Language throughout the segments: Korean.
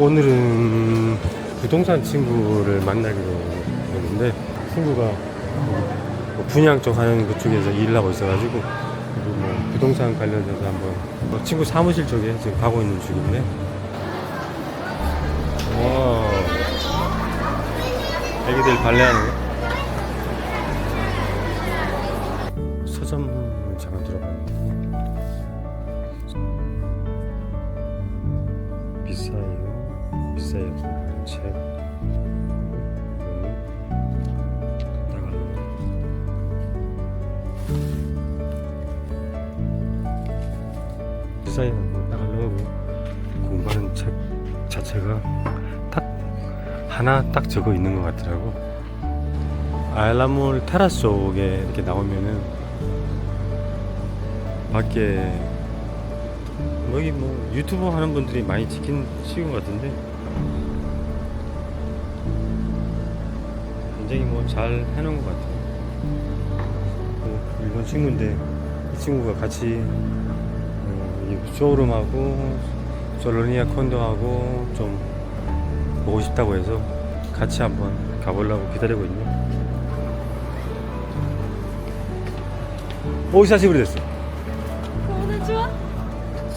오늘은 부동산 친구를 만나기로 했는데 친구가 뭐 분양 쪽 하는 그쪽에서 일을 하고 있어가지고 그리고 뭐 부동산 관련해서 한번 뭐 친구 사무실 쪽에 지금 가고 있는 중인데. 와. 애기들 발레하는 거? 서점 잠깐 들어봤는데 비싸요 이거는 나갈로 비싸요 뭐 나갈로 공부하는 책 자체가 딱 하나 딱 적어 있는 것 같더라고. 알라몰 테라스 쪽에 이렇게 나오면은 밖에 뭐 뭐 여기 뭐 유튜브 하는 분들이 많이 찍힌 시군 같은데. 굉장히 뭐 잘 해놓은 것 같아요. 뭐 일본 친구인데 이 친구가 같이 어, 쇼룸하고 솔로니아 콘도하고 좀 보고 싶다고 해서 같이 한번 가보려고 기다리고 있네요. 오시사시브리 됐어.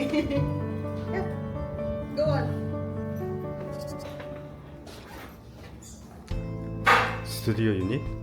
Okay. yeah. Go on. 스튜디오 유닛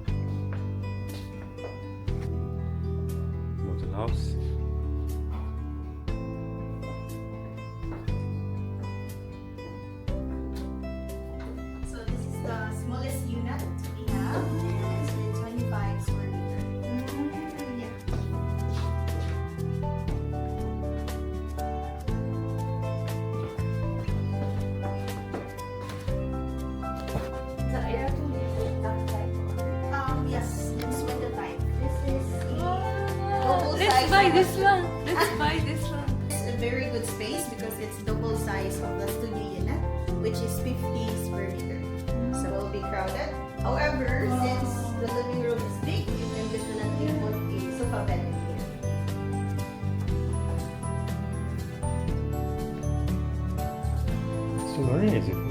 Buy this one. Let's ah. buy this one. It's a very good space because it's double size of the studio unit, which is 50 square meter. So it will be crowded. However, since the living room is big, you can definitely put a sofa bed in here. So learning is really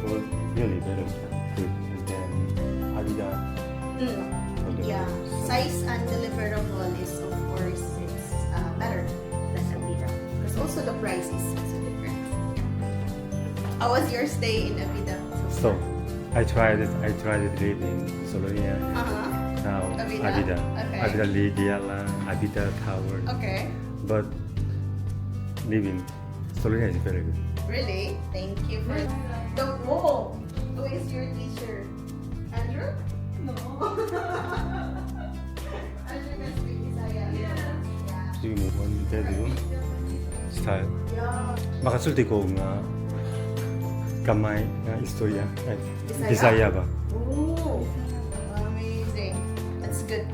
How was your stay in Abida? So I tried it. I tried it live in Slovenia. Uh-huh. Now Abida. Abida. Okay. Abida Lidiala, Abida Tower. Okay. But living Slovenia is very good. Really? Thank you for the role. Who is your teacher? Andrew? No. Andrew can speak Italian. Yeah. Yeah. One bedroom style. Yeah. Baka ko nga kamay nga istorya ay Bisaya? Bisaya ba Ooh. Amazing. That's good.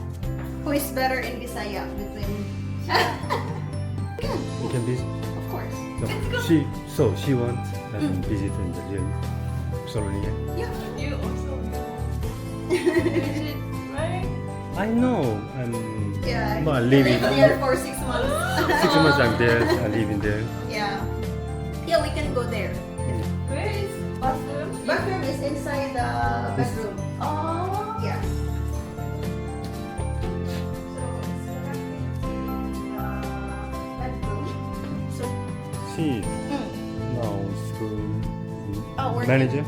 Who is better in Bisaya between you can be Of course. so she so she wants to mm. visit in the real Solonia Yeah. You also right? I know I'm Yeah. well, You living live there for six months. six months I'm there I live in there yeah. Yeah, we can go there. Where is bathroom? Bathroom is inside the bedroom. Oh. Yeah. So, she mm. now school Oh, working. manager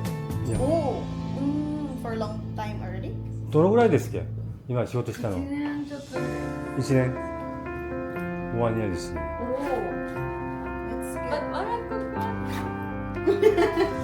yeah. Oh, mm, for a long time already. どのぐらいですっけ今仕事したの1年ちょっと。 1年1 year ですね Oh, that's But good. wala ko pa. 어,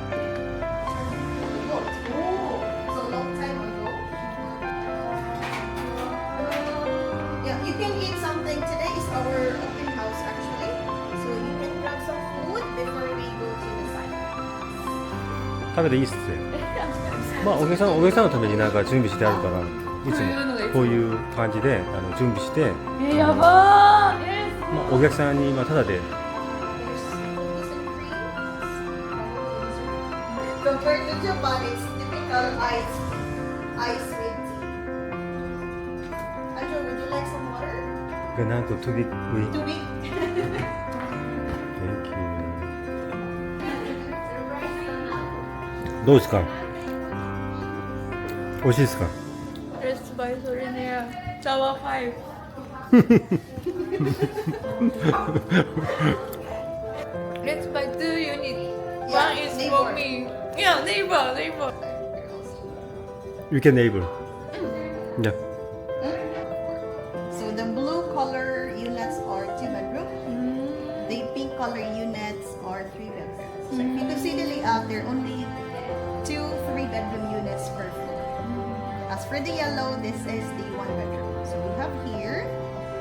食べていいっすまあお客さんお客さんのためになんか準備してあるからいつももこういう感じであの準備して、えやばー。えまあ、お客さんにまあただで。Compared to Japan, it's typical ice, ice with tea. Andrew, would you like some water? 그なんと どうですか美味しいですか Let's buy Solenia Tower 5 Let's buy two units Yeah, One is neighbor. for me Yeah neighbor neighbor You can neighbor Yeah For the yellow, this is the one bedroom. So we have here,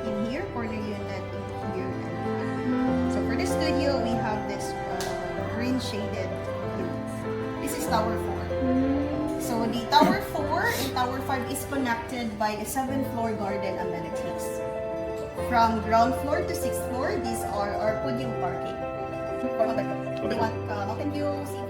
in here, corner unit, in here. and. So for the studio, we have this uh, green shaded units. This is tower four. So the tower 4 and tower 5 is connected by a 7th floor garden amenities. From ground floor to 6th floor, these are our podium parking. For one bedroom. They want uh, mountain view, sea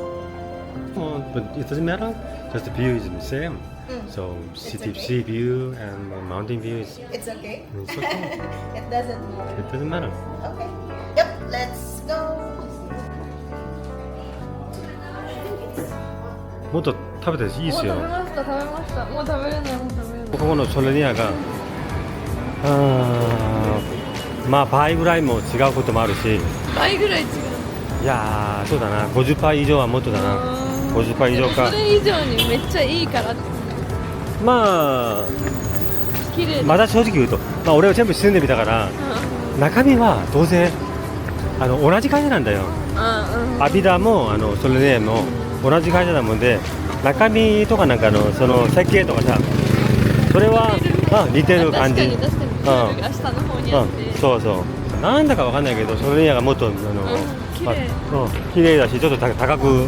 Oh, but it doesn't matter. Just the view is the same. Mm. So city, okay. sea view and uh, mountain view is It's okay. it's okay. it doesn't matter. it doesn't matter. Okay. Yep, let's go. もっと食べていいっすよ。もう食べました食べましたもう食べれないもう食べれないここのソレニアがあーまあ倍ぐらいも違うこともあるし倍ぐらい違ういやーそうだな50%以上はもっとだな 50%以上か。それ以上にめっちゃいいからって。まあ綺麗まだ正直言うと、まあ、俺は全部住んでみたから中身は当然あの同じ会社なんだよ。うんうん。アビダもあのソレニアも同じ会社なもんで中身とかなんかのその設計とかさそれはあ似てる感じ。確かに確かに。プールが下の方にあって、うん、そうそう。なんだかわかんないけどソレニアがもっとあの、綺麗。まあうん。綺麗だしちょっと高高く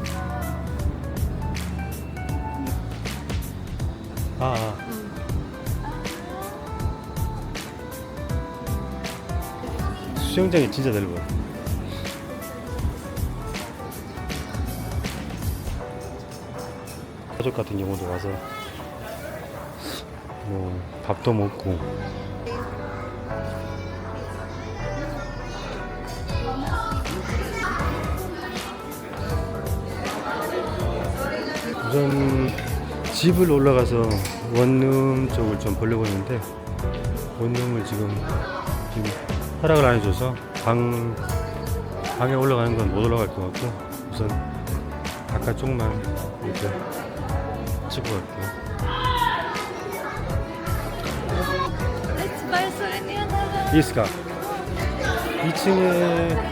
수영장이 진짜 넓어 가족 같은 경우도 와서 뭐 밥도 먹고. 우선 집을 올라가서 원룸 쪽을 좀 보려고 했는데 원룸을 지금 지금 허락을 안 해줘서 방 방에 올라가는 건 못 올라갈 것 같고 우선 바깥쪽만 이렇게 찍고 갈게요. 이스카 2층에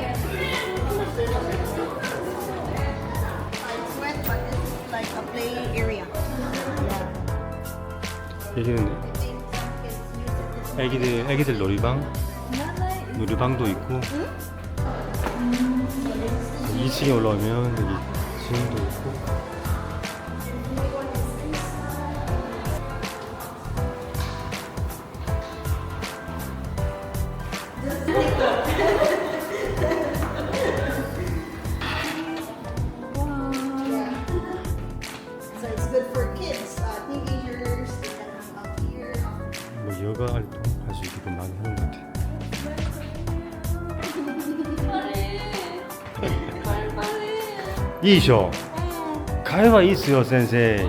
It's wet, but it's like a play area. 여기는 애기들 애기들 놀이방 놀이방도 있고. 2층에 올라오면 여기 지금도 있고 이쇼 가해가 있어요 센세이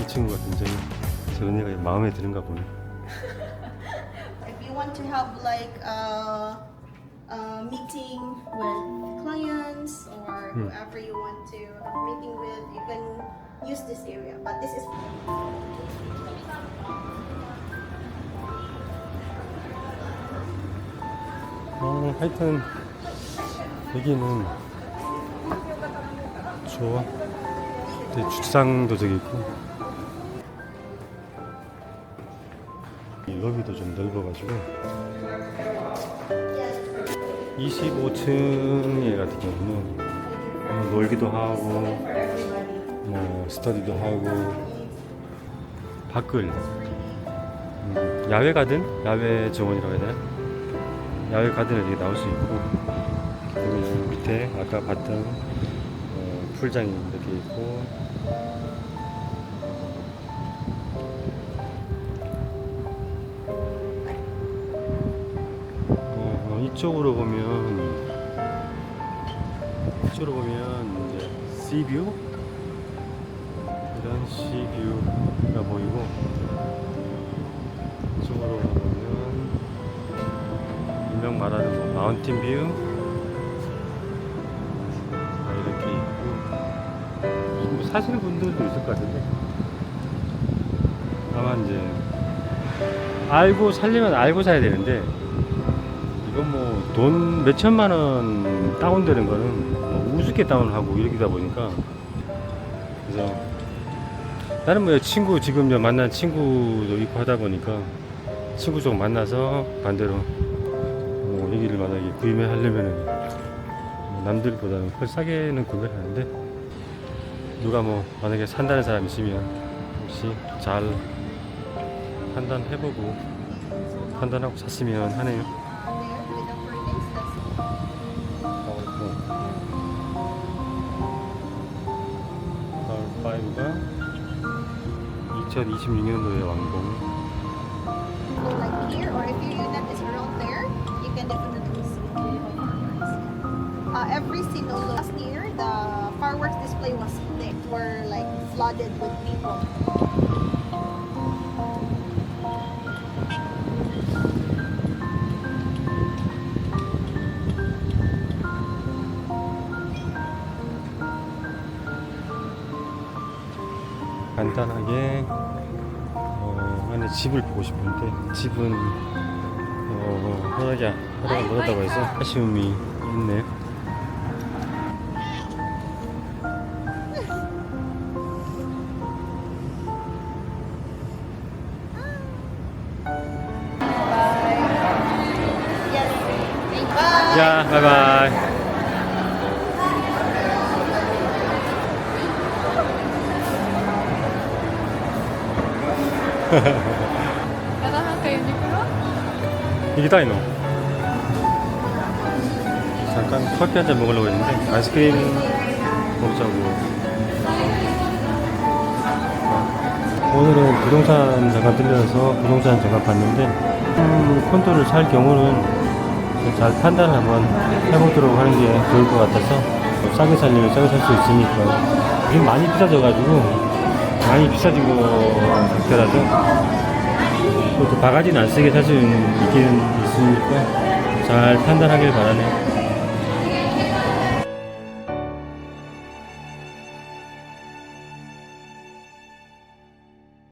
이 친구가 굉장히 저런 애가 마음에 드는가 보네 If you want to have like a, a meeting with clients or Hmm. whoever you want to have a meeting with, you can use this area. But this is 어, 하여튼 여기는 좋아. 되게 주차장도 저기 있고. 이 로비도 좀 넓어가지고. 25층에 같은 경우는 뭐 놀기도 하고 뭐 스터디도 하고. 밖을 음, 야외 가든 야외 정원이라고 해야 되나? 야외 가든에 이렇게 나올 수 있고 그리고 밑에 아까 봤던 어, 풀장이 이렇게 있고. 어, 이쪽으로 보면 이쪽으로 보면 이제 시뷰 이런 시뷰가 보이고 이쪽으로 보면 일명 말하는 뭐 마운틴 뷰 사시는 분들도 있을 것 같은데. 아마 이제 알고 살려면 알고 사야 되는데 이건 뭐 돈 몇천만 원 다운되는 거는 뭐 우습게 다운하고 이러다 보니까. 그래서 나는 뭐 친구 지금 만난 친구도 있고 하다 보니까 친구 쪽 만나서 반대로 뭐 여기를 만약에 구매하려면은 뭐 남들보다는 훨씬 싸게는 구매를 하는데 누가 뭐 만약에 산다는 사람 있으면 혹시 잘 판단해보고 판단하고 샀으면 하네요. 파울 5가 2026년도에 완공. Uh, every single last year, the fireworks display was thick, were like flooded with people. 간단하게 어, 안에 집을 보고 싶은데 집은 어, 허락이 허락을 못했다고 해서 아쉬움이 있네요. 야, 바이바이. 있노? 잠깐 커피 한 잔 먹으려고 했는데 아이스크림 먹자고 오늘은 부동산 잠깐 들려서 부동산 잠깐 봤는데 음, 콘도를 살 경우는 잘 판단을 한번 해보도록 하는 게 좋을 것 같아서 뭐 싸게 살려면 싸게 살 수 있으니까 지금 많이 비싸져가지고 많이 비싸진 거더라도 또 바가지는 안 쓰게 살 수 있기는 있으니까 잘 판단하길 바라네.